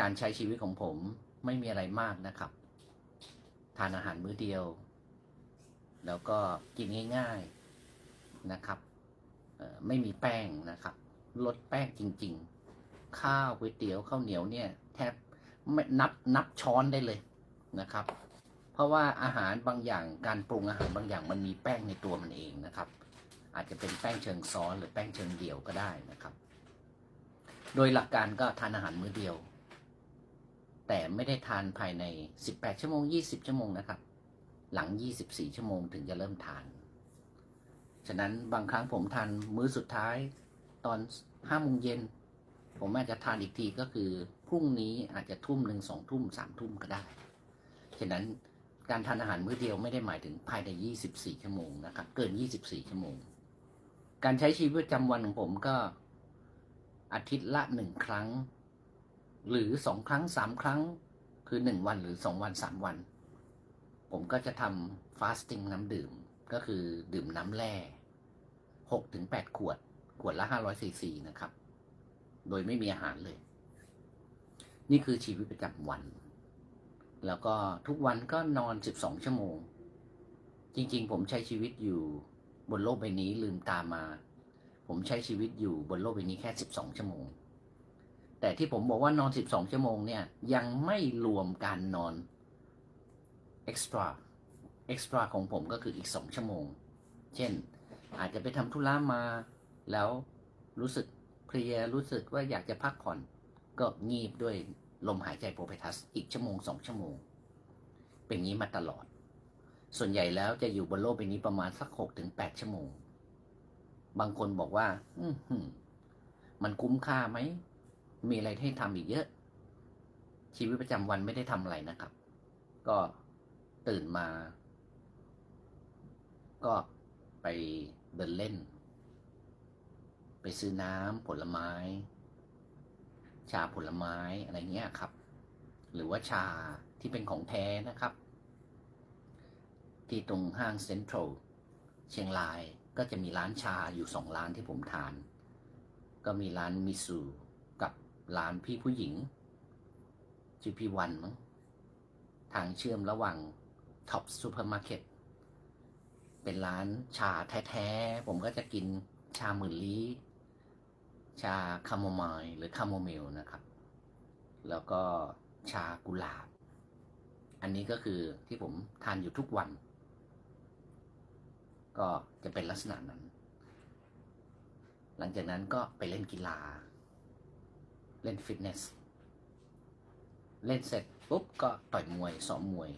การใช้ชีวิตของผมไม่มีอะไรมากนะครับ ทานอาหารมื้อเดียว แล้วก็กินง่ายๆนะครับไม่มีแป้งนะครับ ลดแป้งจริง ๆ ข้าวก๋วยเตี๋ยวข้าวเหนียวเนี่ยแทบไม่นับนับช้อนได้เลยนะครับ เพราะว่าอาหารบางอย่างการปรุงอาหารบางอย่างมันมีแป้งในตัวมันเองนะครับ อาจจะเป็นแป้งเชิงซ้อนหรือแป้งเชิงเดี่ยวก็ได้นะครับ โดยหลักการก็ทานอาหารมื้อเดียว แต่ไม่ได้ทานภายใน 18 ชั่วโมง 20 ชั่วโมงนะครับ หลัง 24 ชั่วโมงถึงจะเริ่มทาน ฉะนั้นบางครั้งผมทานมื้อสุดท้ายตอน5โมงเย็น ผมอาจจะทานอีกทีก็คือ พรุ่งนี้อาจจะทุ่มหนึ่งสองทุ่มสามทุ่มก็ได้ ฉะนั้นการทานอาหารมื้อเดียวไม่ได้หมายถึงภายใน 24 ชั่วโมงนะครับ เกิน 24 ชั่วโมง การใช้ชีวิตประจำวันของผมก็อาทิตย์ละหนึ่งครั้ง หรือสองครั้งสามครั้ง คือหนึ่งวันหรือสองวันสามวัน ผมก็จะทำฟาสติ้งน้ำดื่มก็คือดื่มน้ำแร่หกถึงแปดขวด ขวดละห้าร้อยซีซีนะครับ โดยไม่มีอาหารเลย นี่คือชีวิตประจำวัน แล้วก็ทุกวันก็นอนสิบสองชั่วโมง จริงๆ ผมใช้ชีวิตอยู่บนโลกใบนี้ลืมตามา ผมใช้ชีวิตอยู่บนโลกใบนี้แค่สิบสองชั่วโมง แต่ที่ผมบอกว่านอน 12 ชั่วโมงเนี่ย ยังไม่รวมการนอน extra extra ของผมก็คืออีก 2 ชั่วโมง เช่น อาจจะไปทำธุระมา แล้วรู้สึกเพลียรู้สึกว่าอยากจะพักผ่อน ก็งีบด้วยลมหายใจโปรเพทัส อีกชั่วโมง 2 ชั่วโมง เป็นงี้มาตลอด ส่วนใหญ่แล้วจะอยู่บนโลกใบนี้ประมาณสัก6ถึง8ชั่วโมง บางคนบอกว่า อืมันคุ้มค่าไหม มีอะไรให้ทำอีกเยอะ ชีวิตประจำวันไม่ได้ทำอะไรนะครับ ก็ตื่นมา ก็ไปเดินเล่น ไปซื้อน้ำผลไม้ ชาผลไม้อะไรเงี้ยครับ หรือว่าชาที่เป็นของแท้นะครับ ที่ตรงห้างเซ็นทรัลเชียงรายก็จะมีร้านชาอยู่สองร้านที่ผมทาน ก็มีร้านมิซู กับร้านพี่ผู้หญิงชื่อพี่วันมั้งทางเชื่อมระหว่างท็อปซูเปอร์มาร์เก็ตเป็นร้านชาแท้ๆ ผมก็จะกินชาหมื่นลี้ ชาคาโมไมล์หรือคาโมเมลนะครับ แล้วก็ชากุหลาบ อันนี้ก็คือที่ผมทานอยู่ทุกวัน ก็จะเป็นลักษณะนั้น หลังจากนั้นก็ไปเล่นกีฬา เล่นฟิตเนส เล่นเสร็จปุ๊บก็ต่อยมวยซ้อมมวย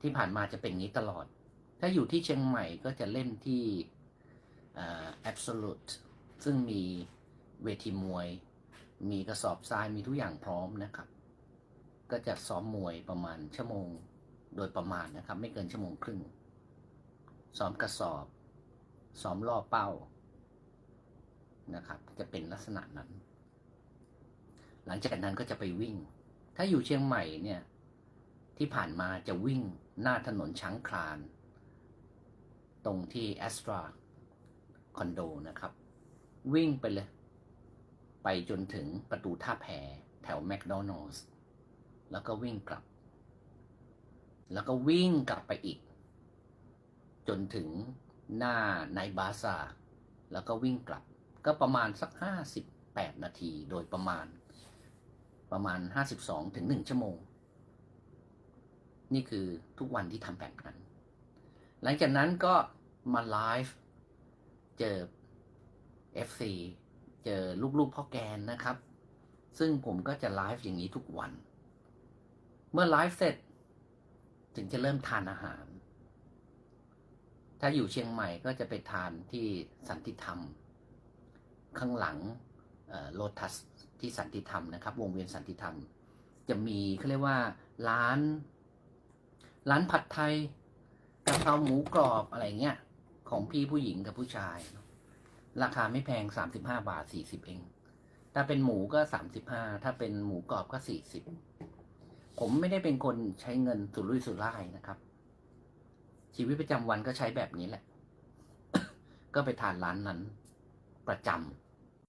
ที่ผ่านมาจะเป็นอย่างนี้ตลอด ถ้าอยู่ที่เชียงใหม่ก็จะเล่นที่เอ่อ Absolute ซึ่งมีเวทีมวย มีกระสอบทรายมีทุกอย่างพร้อมนะครับ ก็จะซ้อมมวยประมาณชั่วโมงโดยประมาณนะครับ ไม่เกินชั่วโมงครึ่งซ้อมกระสอบซ้อมล่อเป้านะครับ จะเป็นลักษณะนั้น หลังจากนั้นก็จะไปวิ่ง ถ้าอยู่เชียงใหม่เนี่ยที่ผ่านมาจะวิ่งหน้าถนนช้างคลาน ตรงที่แอสตราคอนโดนะครับ วิ่งไปเลย ไปจนถึงประตูท่าแพแถวแมคโดนัลล์แล้วก็วิ่งกลับ แล้วก็วิ่งกลับไปอีก จนถึงหน้าไนบาซาแล้วก็วิ่งกลับ ก็ประมาณสักห้าสิบแปดนาทีโดยประมาณ ประมาณห้าสิบสองถึงหนึ่งชั่วโมง นี่คือทุกวันที่ทำแบบนั้น หลังจากนั้นก็มาไลฟ์เจอ FC เจอลูกๆพ่อแกนนะครับ ซึ่งผมก็จะไลฟ์อย่างนี้ทุกวัน เมื่อไลฟ์เสร็จ ถึงจะเริ่มทานอาหาร ถ้าอยู่เชียงใหม่ก็จะไปทานที่สันติธรรม ข้างหลังโลทัส ที่สันติธรรมนะครับ วงเวียนสันติธรรม จะมีเขาเรียกว่าร้าน ร้านผัดไทยกะเพราหมูกรอบอะไรเงี้ยของพี่ผู้หญิงกับผู้ชาย ราคาไม่แพงสามสิบห้าบาทสี่สิบเอง ถ้าเป็นหมูก็สามสิบห้าถ้าเป็นหมูกรอบก็สี่สิบผมไม่ได้เป็นคนใช้เงินสุรุ่ยสุร่ายนะครับ ชีวิตประจำวันก็ใช้แบบนี้แหละ ก็ไปทานร้านนั้น ประจำ